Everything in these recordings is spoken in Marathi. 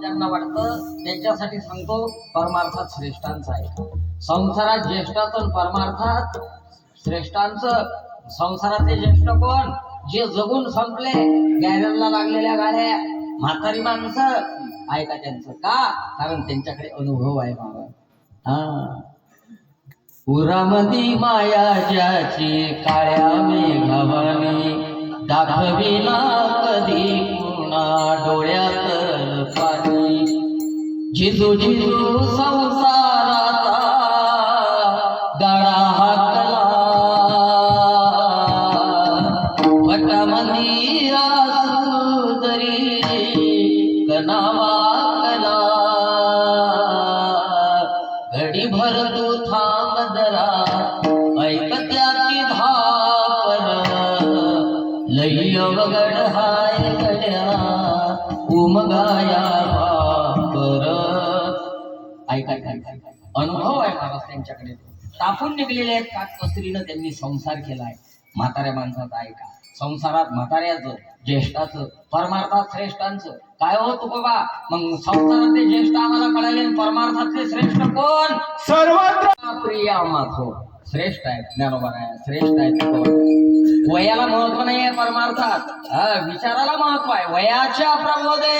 ज्यांना वाटतं त्यांच्यासाठी सांगतो परमार्थात श्रेष्ठांचा आहे. संसारात ज्येष्ठाचं परमार्थात श्रेष्ठांचं. संसारातले ज्येष्ठ कोण? जे जगून संपले गॅरेजला लागलेल्या गाड्या म्हातारी माणसं. ऐका त्यांचं का? कारण त्यांच्याकडे अनुभव आहे बाबा. हा. पुरामती माया ज्याची काळ्या मेघावानी दाखविला कधी पुन्हा डोळ्यात पाणी. जिजो जिजो संसाराचा गाडा हाकला. वटामंदी आसू जरी कला. घडी भर तू थांब जरा. अनुभव आहे महाराज त्यांच्याकडे. तापून निघलेले आहेत काटकसरीनं त्यांनी संसार केलाय. म्हाताऱ्या माणसाचा ऐका संसारात म्हाताऱ्याचं ज्येष्ठाचं परमार्थात श्रेष्ठांचं. काय हो बाबा? मग संसारातले ज्येष्ठ आम्हाला कळाले परमार्थातले श्रेष्ठ कोण? सर्वत्र प्रिया माथो श्रेष्ठ आहेत ज्ञानोबा आहे श्रेष्ठ आहेत कोण? वयाला महत्त्व नाही आहे परमार्थात विचाराला महत्त्व आहे. वयाच्या प्रबोधे.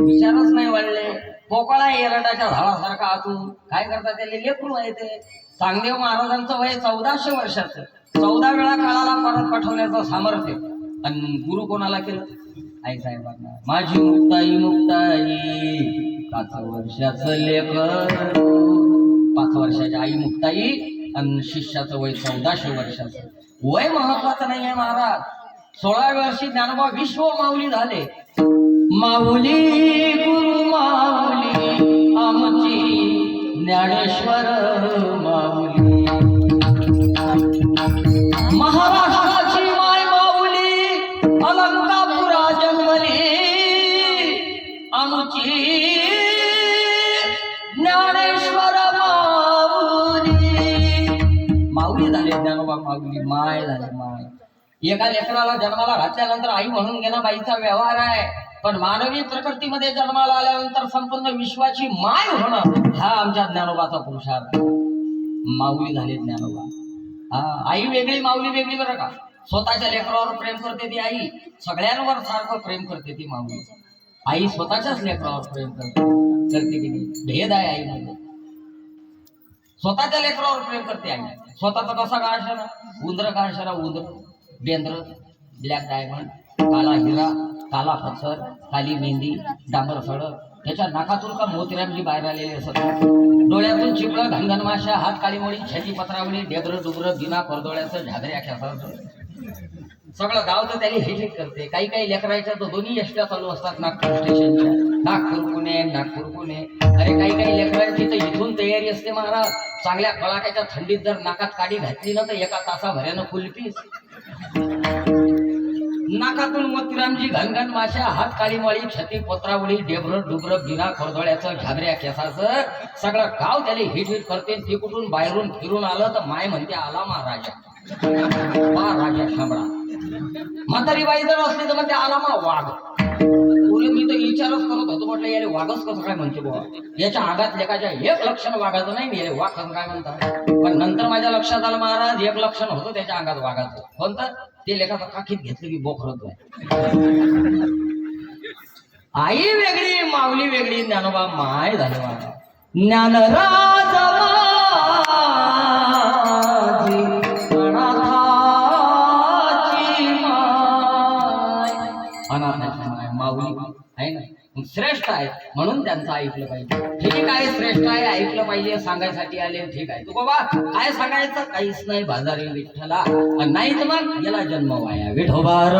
विचारच नाही वाढले पोकळा एरंडाच्या झाडासारखा आतून. काय करतात त्याला लेकरू आहे ते. सांगदेव महाराजांचं वय चौदाशे वर्षाचं. चौदा वेळा काळाला परत पाठवण्याचं सामर्थ्य. आणि गुरु कोणाला केलं? आई साहेबांना. माझी मुक्ताई मुक्ताई. पाच वर्षाचं लेकर. पाच वर्षाची आई मुक्ताई. आणि शिष्याचं वय चौदाशे वर्षाचं. वय महत्वाचं नाही आहे महाराज. सोळाव्या वर्षी ज्ञानोबा विश्व माऊली झाले. माऊली गुरु माऊली ज्ञानेश्वर माऊली. महाराष्ट्राची माय माऊली अलंकापुरा जन्मली आमची ज्ञानेश्वर माऊली. माऊली झाले ज्ञानोबा माऊली माय झाले माय. एका लेकराला जन्माला घातल्यानंतर आई म्हणून घेणं बाईचा व्यवहार आहे. पण मानवी प्रकृतीमध्ये जन्माला आल्यानंतर संपूर्ण विश्वाची माय होणं हा आमच्या ज्ञानोबाचा पुरुषार्थ माऊली झाले ज्ञानोबा. हा आई वेगळी माऊली वेगळी बरं का. स्वतःच्या लेकरावर प्रेम करते ती आई सगळ्यांवर सारखं प्रेम करते ती माऊली. आई स्वतःच्याच लेकरावर प्रेम करते. करते की नाही? भेद आहे आई म्हणजे स्वतःच्या लेकरावर प्रेम करते आई. स्वतःचा कसा का ना उंदर का असेना उंदर. बेंद्र. Black diamond. काला हिरा काला पत्थर काली मेहंदी डांबर सडक त्याच्या नाकातून का मोतीरामजी बाहेर आलेले असत? डोळ्यातून चिपळं घनघन माशा हात काळीमोळी मोळी पत्रावळी डेबर डुबर बिना परदोळ्याचं झागऱ्या खेसाचं सगळं गाव तर त्याला हे करते. काही काही लेकरायच्या तर दोन्ही यष्ट्या चालू असतात नागपूर स्टेशनच्या. नागपूर पुणे नागपूर पुणे. अरे काही काही लेकरांची तर इथून तयारी असते महाराज. चांगल्या कळाक्याच्या थंडीत जर नाकात काडी घातली ना तर एका तासाभऱ्यानं कुलपीस नाकातून मोतीरामजी घनघन माशा हात काळीमाळी छती पोत्रावळी डेबर डुबर बिना खरदोळ्याचं घाबऱ्या केसाचं सगळं गाव त्याला हिट हिट करते. ते कुठून बाहेरून फिरून आलं तर माय म्हणते आला महाराजा. वा राजा शामळा. म्हातारी बाई जर असली तर म्हणते आला मा वाघ. मी तर विचारच करत होतो. म्हटलं याले वाघच कसं काय म्हणते बुवा? याच्या आगात लेखाच्या एक लक्षण वाघाचं नाही याले वाघ कसं काय म्हणतात? पण नंतर माझ्या लक्षात आलं महाराज एक लक्षण होतं त्याच्या अंगात वाघाचं. कोणतं? ते लेखा काकीत घेतलं की बोखरत आहे आई वेगळी माऊली वेगळी ज्ञानोबा माय झाले ज्ञानराम अनाथाची आहे माऊली आहे ना? श्रेष्ठ आहे म्हणून त्यांचं ऐकलं पाहिजे. ठीक आहे श्रेष्ठ आहे ऐकलं पाहिजे सांगायसाठी आले ठीक आहे. तू बाबा काय सांगायचं? काहीच नाही बाजारी विठ्ठला. नाही तर मग याला जन्म वाया विठोबार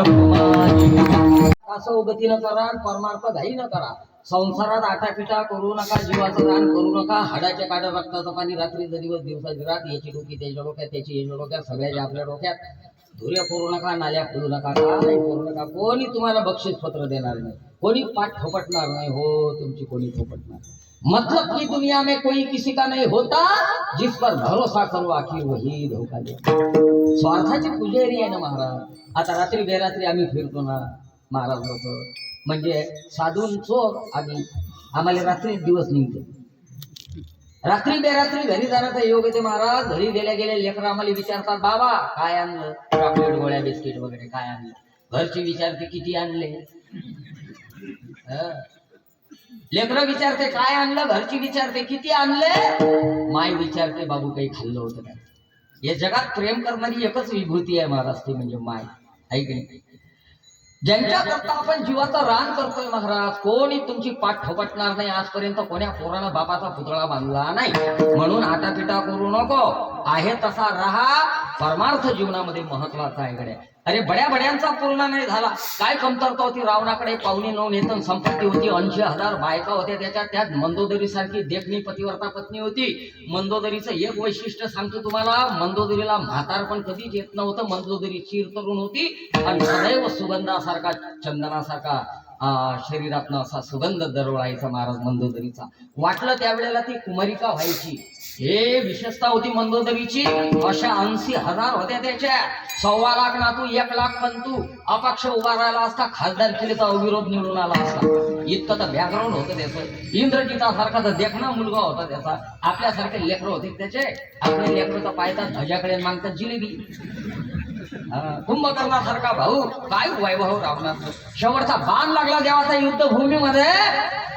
असं गतीनं करा परमार्थ घाई न करा. संसारात आटापिटा करू नका जीवाचं दान करू नका. हाडाच्या काड्या रक्ताचं पाणी रात्रीचा दिवस दिवसाची रात याची डोकी त्याच्या डोक्यात त्याची याच्या डोक्यात सगळ्याच्या आपल्या डोक्यात. धुऱ्या करू नका नाल्या खोलू नका काय करू नका. कोणी तुम्हाला बक्षीस पत्र देणार नाही. कोणी पाठ थोपटणार नाही. हो तुमची कोणी थोपटणार मतलब की दुनिया में कोई किसी का नहीं होता जिस पर भरोसा करो आखिर वही धोका दे स्वार्थाची पुजेरी आहे ना महाराज. आता रात्री बेरात्री आम्ही फिरतो ना महाराज लोक. म्हणजे साधून चोर आम्ही आम्हाला रात्री दिवस निघते. रात्री बेरात्री घरी जाण्याचा योग ते महाराज. घरी गेल्या गेल्या लेकर आम्हाला विचारतात बाबा काय आणलं? चॉकलेट गोळ्या बिस्किट वगैरे काय आणलं? घरची विचारते किती आणले? लेकर विचारते काय आणलं? घरची विचारते किती आणले? माय विचारते बाबू काही खाल्लं होतं काय या जगात प्रेम करणारी एकच विभूती आहे महाराज ती म्हणजे माय ऐक नाही? ज्यांच्या करता आपण जीवाचं रान करतोय महाराज कोणी तुमची पाठ ठोपटणार नाही? आजपर्यंत कोण्या पोरानं बापाचा पुतळा बांधला नाही? म्हणून आटापिटा करू नको. आहे तसा राहा. परमार्थ जीवनामध्ये महत्त्वाचा आहे गड्या. अरे बड्या बड्यांचा पूर्ण नाही झाला. काय कमतरता होती रावणाकडे? पाहुणे नऊ नेतन संपत्ती होती. ऐंशी हजार बायका होत्या त्याच्यात. त्यात मंदोदरी सारखी देखणी पतिवर्ता पत्नी होती. मंदोदरीचं एक वैशिष्ट्य सांगतो तुम्हाला. मंदोदरीला म्हातार पण कधीच येत नव्हतं. मंदोदरी चीर तरुण होती. आणि सदैव सुगंधासारखा चंदनासारखा. शरीरातनं असा सुगंध दरवळायचा महाराज मंदोदरीचा. वाटलं त्यावेळेला ती कुमारिका व्हायची. हे विशेषता होती मंदोदरीची. अशा ऐंशी हजार होत्या त्याच्या. सव्वा लाख नातू एक लाख पण तू अपक्ष उभा राहिला असता खासदार केले तर अविरोध निवडून आला असता. इतकं तर बॅकग्राऊंड होतं त्याचं. इंद्रजितासारखा तर देखणा मुलगा होता त्याचा. आपल्यासारखे लेकरं होते त्याचे. आपले लेकरं तर पायतात ध्वजाकडे मागतात जिलेबी. कुंभकर्णासारखा भाऊ काय वैभव रावणाचं? शेवटचा बाण लागला देवाचा युद्धभूमीमध्ये.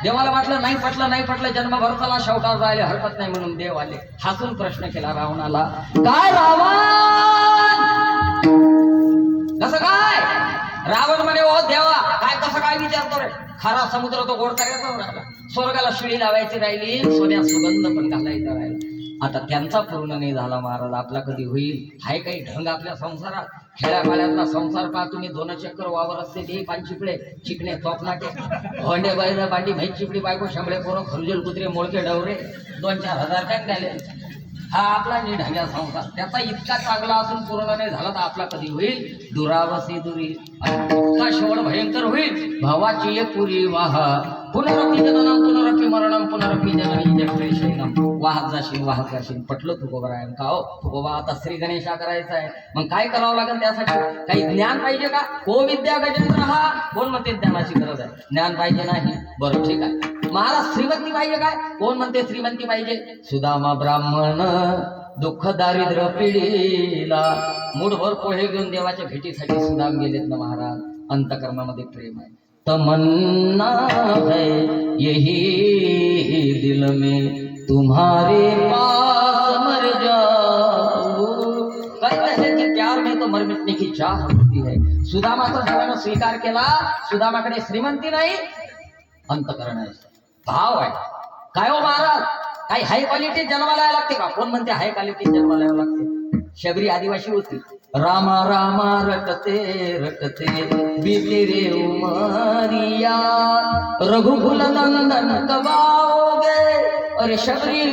देवाला वाटलं नाही पटलं नाही पटलं जन्मभर चला शेवटावर राहिले हरकत नाही म्हणून देव आले. हसून प्रश्न केला रावणाला. काय रावण? कसं काय? रावण म्हणे ओ देवा काय कसं काय विचारतो रे? खरा समुद्र तो गोड करायचा स्वर्गाला शिळी लावायची राहिली सोन्या सुगंध पण घालायचा राहिला. आता त्यांचा पूर्ण नाही झाला महाराज आपला कधी होईल? हाय काही ढंग आपल्या संसारात. खेड्यापाड्यातला संसार पहा तुम्ही दोन चक्कर वावर असते ते पान चिपळे चिकणे चोपनाटे भोंडे बैल बांडी भाई चिपडी बायको शंभळे पोरं खरुजल कुत्रे मोळके डवरे. दोन चार हजार टँक द्याले हा आपला निढाल्या संसार. त्याचा इतका चांगला असून पूर्ण नाही झाला तर आपला कधी होईल? दुरावसी दुरी. इतका शेवट भयंकर होईल. भावाची पुरी वाह. पुनरपी जननम पुनरपी मरणम पुनरपी जननी शैनम वाहत जाशील वाहत जाशील. पटलं तुकोबा आहे का हो? तुकोबा आता श्री गणेशा करायचा आहे. मग काय करावं लागेल त्यासाठी? काही ज्ञान पाहिजे का? को विद्या गजेंद्र हा? कोण म्हणते ज्ञानाची गरज आहे ज्ञान पाहिजे नाही. बरं ठीक आहे. महाराज श्रीमंती पाहिजे काय? कोण म्हणते श्रीमंती पाहिजे? सुदामा ब्राह्मण दुःख दारिद्र्य पिढीला मूठभर पोहे घेऊन देवाच्या भेटीसाठी सुदाम गेलेत ना महाराज. अंतकर्मामध्ये प्रेम आहे. तमन्ना है यही दिल में तुम्हारे पास मर जाऊ। कहते हैं कि प्यार में तो मर मिटने की चाह होती है। सुदामाचा देवानं स्वीकार केला सुदामाकडे श्रीमंती नाही अंतकरण आहे. भाव आहे. काय हो महाराज? काही हाय क्वालिटी जन्माला यावं लागते का? कोण म्हणते हाय क्वालिटी जन्माला यावं लागते? शबरी आदिवासी होती. रामा रामा, रटते रटते. बीते रे उमरिया. रघुकुल नंदन कबाओगे अरे शबरी